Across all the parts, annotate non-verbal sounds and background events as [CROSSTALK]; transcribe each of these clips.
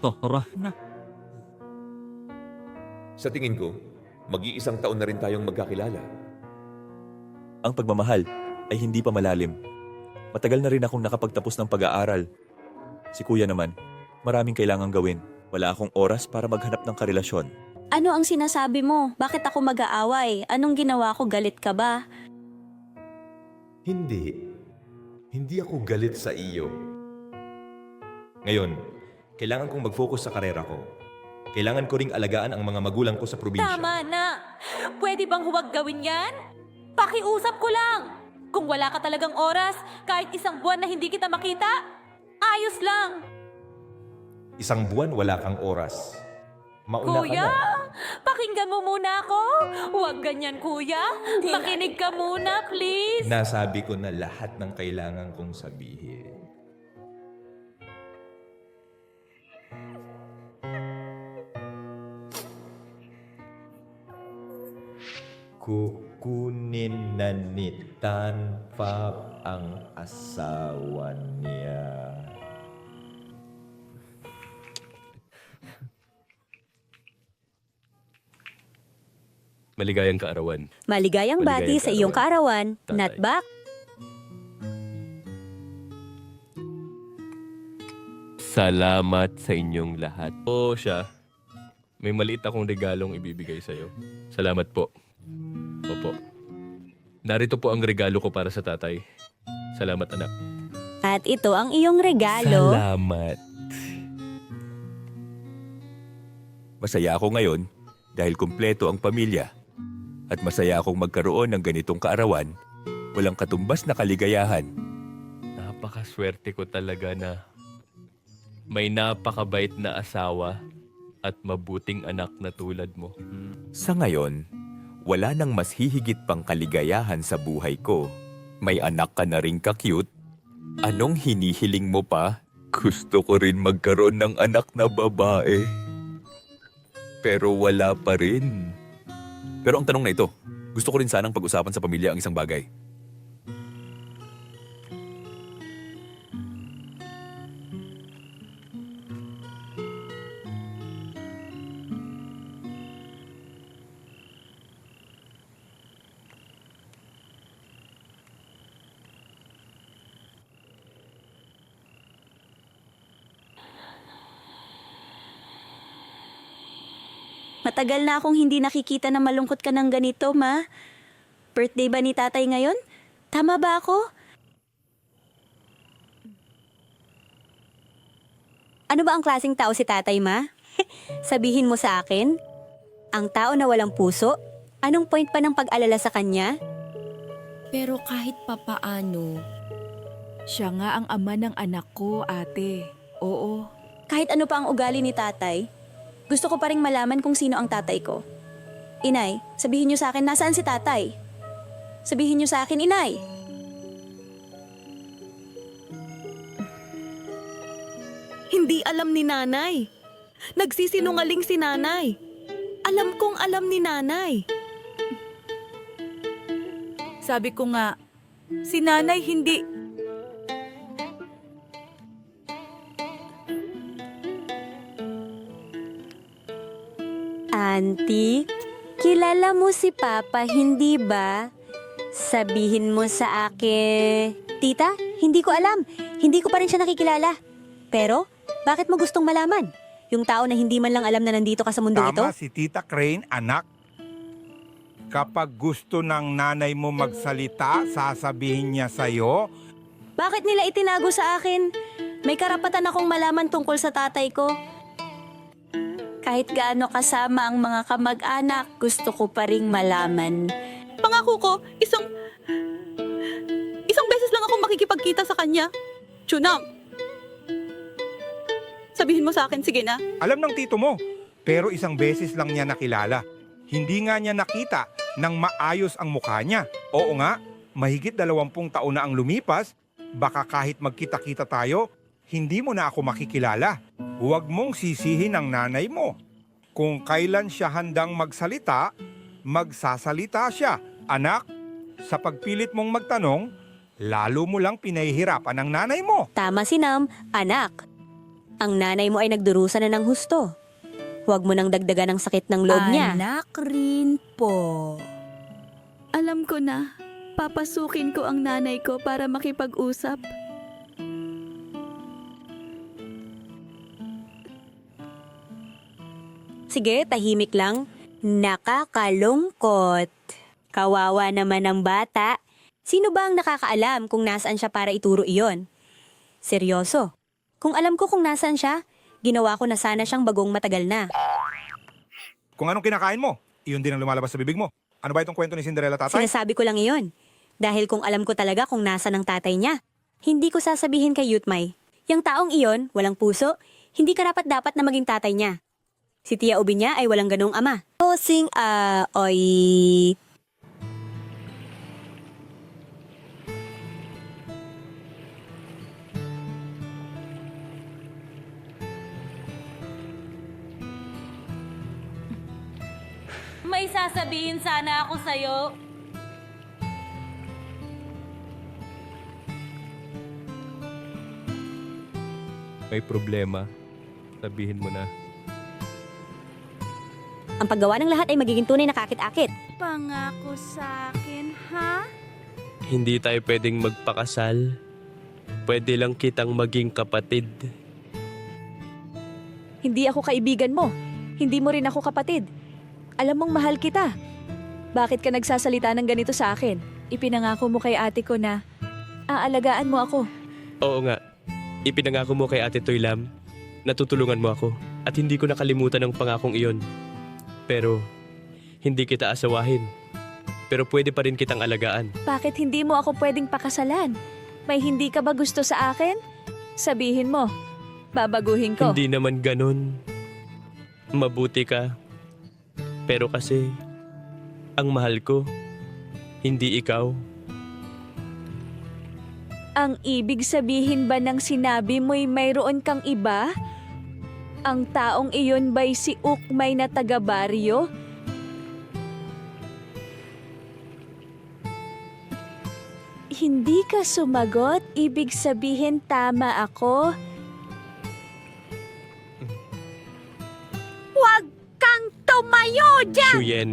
Sobra na. Sa tingin ko, mag-iisang taon na rin tayong magkakilala. Ang pagmamahal ay hindi pa malalim. Matagal na rin akong nakapagtapos ng pag-aaral. Si kuya naman, maraming kailangang gawin. Wala akong oras para maghanap ng karelasyon. Ano ang sinasabi mo? Bakit ako mag-aaway? Anong ginawa ko? Galit ka ba? Hindi. Hindi ako galit sa iyo. Ngayon, kailangan kong mag-focus sa karera ko. Kailangan ko ring alagaan ang mga magulang ko sa probinsya. Tama na! Pwede bang huwag gawin yan? Pakiusap ko lang! Kung wala ka talagang oras, kahit isang buwan na hindi kita makita, ayos lang! Isang buwan wala kang oras. Mauna Kuya, ka na. pakinggan mo muna ako. Huwag ganyan, kuya. Makinig ka muna, please. Nasabi ko na lahat ng kailangan kong sabihin. Kukunin na ni Tanfab ang asawa niya. Maligayang kaarawan. Maligayang bati Maligayang sa iyong kaarawan. Tatay. Natbak? Salamat sa inyong lahat. Oo siya. May maliit akong regalong ibibigay sa'yo. Salamat po. Opo. Narito po ang regalo ko para sa tatay. Salamat anak. At ito ang iyong regalo. Salamat. Masaya ako ngayon dahil kumpleto ang pamilya. At masaya akong magkaroon ng ganitong kaarawan. Walang katumbas na kaligayahan. Napakaswerte ko talaga na may napakabait na asawa at mabuting anak na tulad mo. Sa ngayon, wala nang mas hihigit pang kaligayahan sa buhay ko. May anak ka na rin ka-cute. Anong hinihiling mo pa? Gusto ko rin magkaroon ng anak na babae. Pero wala pa rin. Pero ang tanong na ito, gusto ko rin sanang pag-usapan sa pamilya ang isang bagay. Matagal na akong hindi nakikita na malungkot ka ng ganito, ma. Birthday ba ni tatay ngayon? Tama ba ako? Ano ba ang klaseng tao si tatay, ma? [LAUGHS] Sabihin mo sa akin? Ang tao na walang puso? Anong point pa ng pag-alala sa kanya? Pero kahit papaano, siya nga ang ama ng anak ko, ate. Oo. Kahit ano pa ang ugali ni tatay, gusto ko pa rin malaman kung sino ang tatay ko. Inay, sabihin niyo sa akin nasaan si tatay. Sabihin niyo sa akin, inay. Hindi alam ni nanay. Nagsisinungaling si nanay. Alam kong alam ni nanay. Sabi ko nga, si nanay hindi... Auntie, kilala mo si Papa, hindi ba? Sabihin mo sa akin... Tita, hindi ko alam. Hindi ko pa rin siya nakikilala. Pero, bakit mo gustong malaman? Yung tao na hindi man lang alam na nandito ka sa mundo ito? Tama si Tita Crane, anak. Kapag gusto ng nanay mo magsalita, sasabihin niya sa'yo, Bakit nila itinago sa akin? May karapatan akong malaman tungkol sa tatay ko. Kahit gaano kasama ang mga kamag-anak, gusto ko pa ring malaman. Pangako ko, isang... Isang beses lang ako makikipagkita sa kanya. Chunam! Sabihin mo sa akin, sige na. alam ng tito mo, pero isang beses lang niya nakilala. Hindi nga niya nakita nang maayos ang mukha niya. Oo nga, mahigit dalawampung taon na ang lumipas, baka kahit magkita-kita tayo, hindi mo na ako makikilala. Huwag mong sisihin ang nanay mo. Kung kailan siya handang magsalita, magsasalita siya. Anak, sa pagpilit mong magtanong, lalo mo lang pinahihirapan ang nanay mo. Tama si Nam, anak. Ang nanay mo ay nagdurusa na ng husto. Huwag mo nang dagdagan ng sakit ng loob niya. Anak rin po. Alam ko na. Papasukin ko ang nanay ko para makipag-usap. Sige, tahimik lang. Nakakalungkot. Kawawa naman ang bata. Sino ba ang nakakaalam kung nasaan siya para ituro iyon? Seryoso. Kung alam ko kung nasaan siya, ginawa ko na sana siyang bagong matagal na. Kung anong kinakain mo, iyon din ang lumalabas sa bibig mo. Ano ba itong kwento ni Cinderella tatay? Sinasabi ko lang iyon. Dahil kung alam ko talaga kung nasa ng tatay niya, hindi ko sasabihin kay Yutmay. Yang taong iyon, walang puso, hindi karapat dapat na maging tatay niya. Si Tia Ubi niya ay walang ganong ama. Posing, ah, oy... May sasabihin sana ako sa'yo. May problema. Sabihin mo na. Ang paggawa ng lahat ay magiging tunay na kakit-akit. Pangako sa akin, ha? Hindi tayo pwedeng magpakasal. Pwede lang kitang maging kapatid. Hindi ako kaibigan mo. Hindi mo rin ako kapatid. Alam mong mahal kita. Bakit ka nagsasalita ng ganito sa akin? Ipinangako mo kay ate ko na aalagaan mo ako. Oo nga. Ipinangako mo kay Ate Toylam na tutulungan mo ako at hindi ko nakalimutan ang pangakong iyon. Pero hindi kita asawahin. Pero pwede pa rin kitang alagaan. Bakit hindi mo ako pwedeng pakasalan? May hindi ka ba gusto sa akin? Sabihin mo. Babaguhin ko. Hindi naman ganun. Mabuti ka. Pero kasi, ang mahal ko, hindi ikaw. Ang ibig sabihin ba ng sinabi mo'y mayroon kang iba? Ang taong iyon ba'y si Ukmay na taga-baryo? Hindi ka sumagot, ibig sabihin tama ako. Huwag kang tumayo dyan! Shuyen,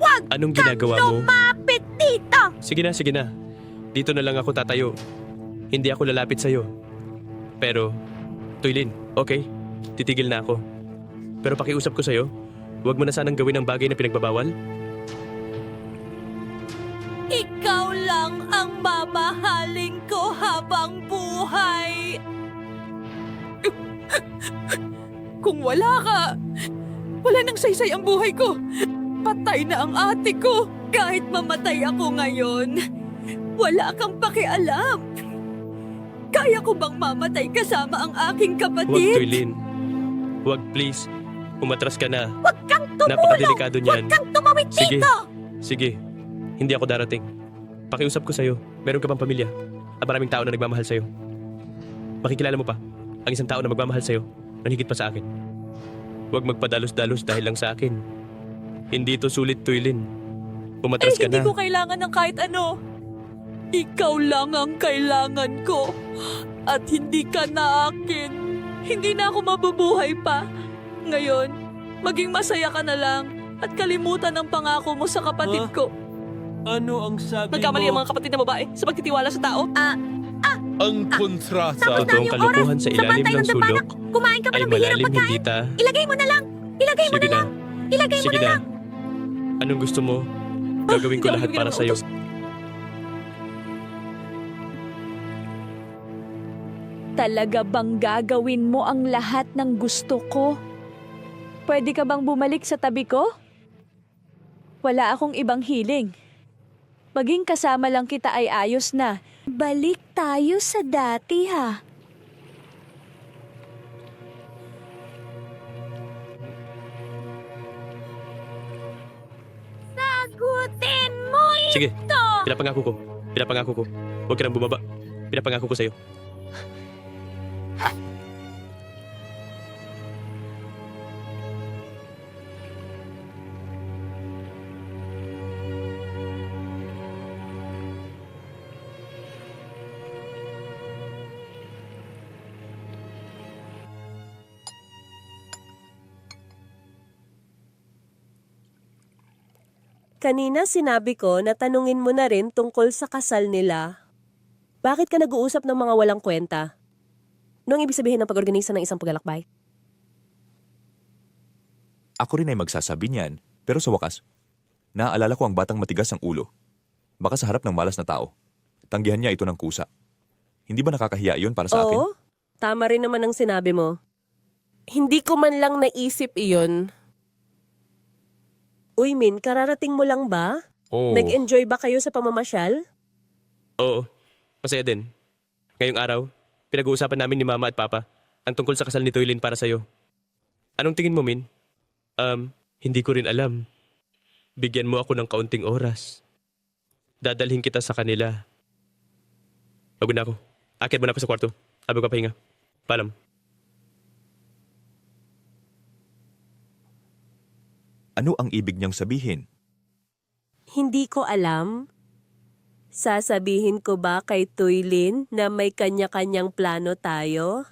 Huwag anong kang ginagawa mo? lumapit dito! Sige na, sige na. Dito na lang ako tatayo. Hindi ako lalapit sa'yo. Pero, Tuylin, okay? Titigil na ako. Pero pakiusap ko sa'yo, huwag mo na sanang gawin ang bagay na pinagbabawal. Ikaw lang ang mamahalin ko habang buhay. Kung wala ka, wala nang saysay ang buhay ko. Patay na ang ate ko. Kahit mamatay ako ngayon, wala kang pakialam. Kaya ko bang mamatay kasama ang aking Huwag, kapatid? Tuylin. Huwag, please. Umatras ka na. Huwag kang tumulong! Napakadelikado niyan. Huwag kang tumawid Sige. dito! Sige, hindi ako darating. Pakiusap ko sa'yo, meron ka bang pamilya? At maraming tao na nagmamahal sa'yo. Makikilala mo pa ang isang tao na magmamahal sa'yo na higit pa sa akin. Huwag magpadalos-dalos dahil lang sa akin. Hindi to sulit, Tuylin. Umatras ka Eh, hindi na. ko kailangan ng kahit ano. Ikaw lang ang kailangan ko. At hindi ka na akin. Hindi na ako mabubuhay pa. Ngayon, maging masaya ka na lang at kalimutan ang pangako mo sa kapatid Huh? ko. Ano ang sabi Nagkamali ang mga kapatid na babae sa pagtitiwala sa tao. Ang kontrata. Tapos na yung kalokohan sa Sa ilalim bantay ng sulok kumain ka pa ay ng malalim, pagkain. hindi ta. Ilagay mo na lang! Ilagay mo Sige na na. lang! Ilagay mo Sige na na. lang! Anong gusto mo? Gagawin ko Hindi ako lahat bibigyan para ng sa'yo. utos. Talaga bang gagawin mo ang lahat ng gusto ko? Pwede ka bang bumalik sa tabi ko? Wala akong ibang hiling. Maging kasama lang kita ay ayos na. Balik tayo sa dati ha. Sagutin mo Sige, ito! pinapangako ko. Pinapangako ko. Huwag ka nang bumaba. Pinapangako ko sa'yo. Kanina sinabi ko na tanungin mo na rin tungkol sa kasal nila. Bakit ka nag-uusap ng mga walang kwenta? Ano ang ibig sabihin ng pag-organisa ng isang paglalakbay? Ako rin ay magsasabi niyan, pero sa wakas, naaalala ko ang batang matigas ang ulo. Baka sa harap ng malas na tao. Tanggihan niya ito ng kusa. Hindi ba nakakahiya iyon para sa akin? Oo, tama rin naman ang sinabi mo. Hindi ko man lang naisip iyon. Uy, Min, kararating mo lang ba? Oo. Nag-enjoy ba kayo sa pamamasyal? Oo. Masaya din. Ngayong araw, pinag-uusapan namin ni Mama at Papa ang tungkol sa kasal ni Toylin para sa'yo. Anong tingin mo, Min? Um, hindi ko rin alam. Bigyan mo ako ng kaunting oras. Dadalhin kita sa kanila. Pagod na ako. Akit mo na ako sa kwarto. Habang ka pahinga. Paalam. Ano ang ibig niyang sabihin? Hindi ko alam. Sasabihin ko ba kay Tuylin na may kanya-kanyang plano tayo?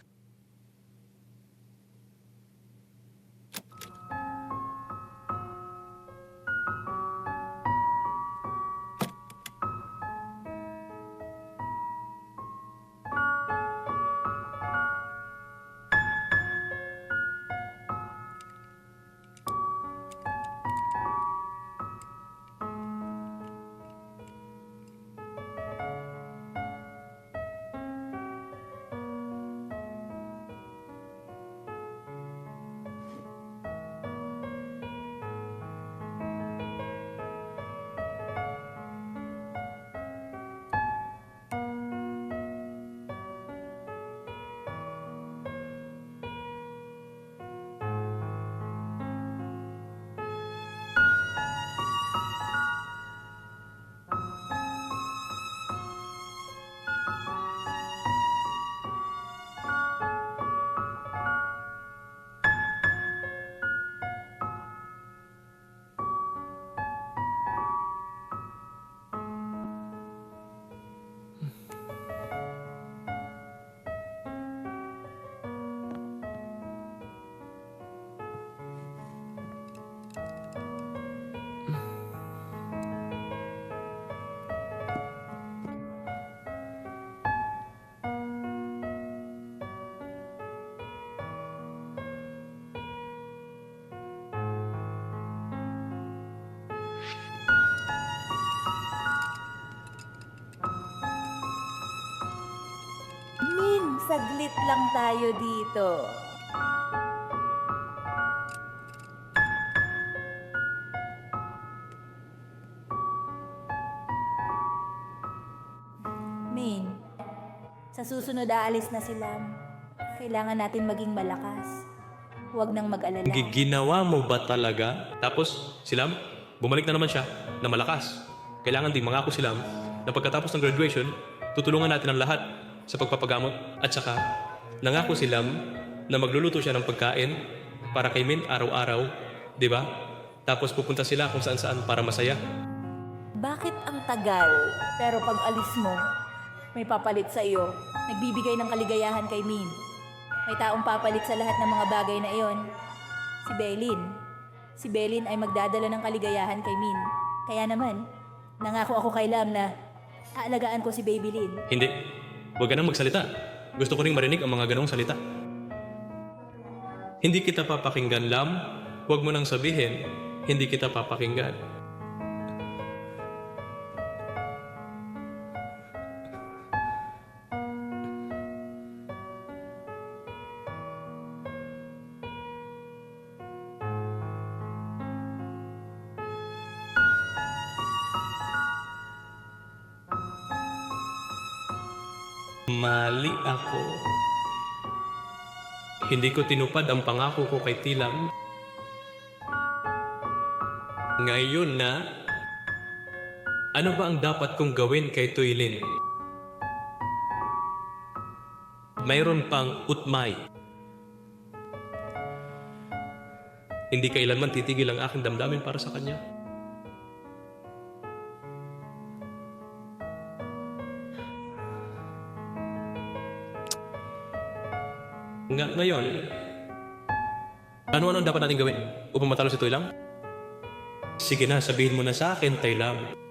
Saglit lang tayo dito. Min, sa susunod aalis na sila. Kailangan natin maging malakas. Huwag nang mag-alala. Ginawa mo ba talaga? Tapos, silam, bumalik na naman siya na malakas. Kailangan din mangako silam na pagkatapos ng graduation, tutulungan natin ang lahat sa pagpapagamot at saka nangako silam na magluluto siya ng pagkain para kay Min araw-araw, di ba? Tapos pupunta sila kung saan-saan para masaya. Bakit ang tagal? Pero pag alis mo, may papalit sa iyo. Nagbibigay ng kaligayahan kay Min. May taong papalit sa lahat ng mga bagay na iyon. Si Belin. Si Belin ay magdadala ng kaligayahan kay Min. Kaya naman, nangako ako kay Lam na aalagaan ko si Baby Lin. Hindi. Huwag ka nang magsalita. Gusto ko ring marinig ang mga ganong salita. Hindi kita papakinggan, Lam. Huwag mo nang sabihin, hindi kita papakinggan. Mali ako. Hindi ko tinupad ang pangako ko kay Tilam. Ngayon na, ano ba ang dapat kong gawin kay Tuylin? Mayroon pang utmay. Hindi kailanman titigil ang aking damdamin para sa kanya. Nga, ngayon, ano-ano ang dapat natin gawin upang matalo si Toy lang? Sige na, sabihin mo na sa akin, Taylam.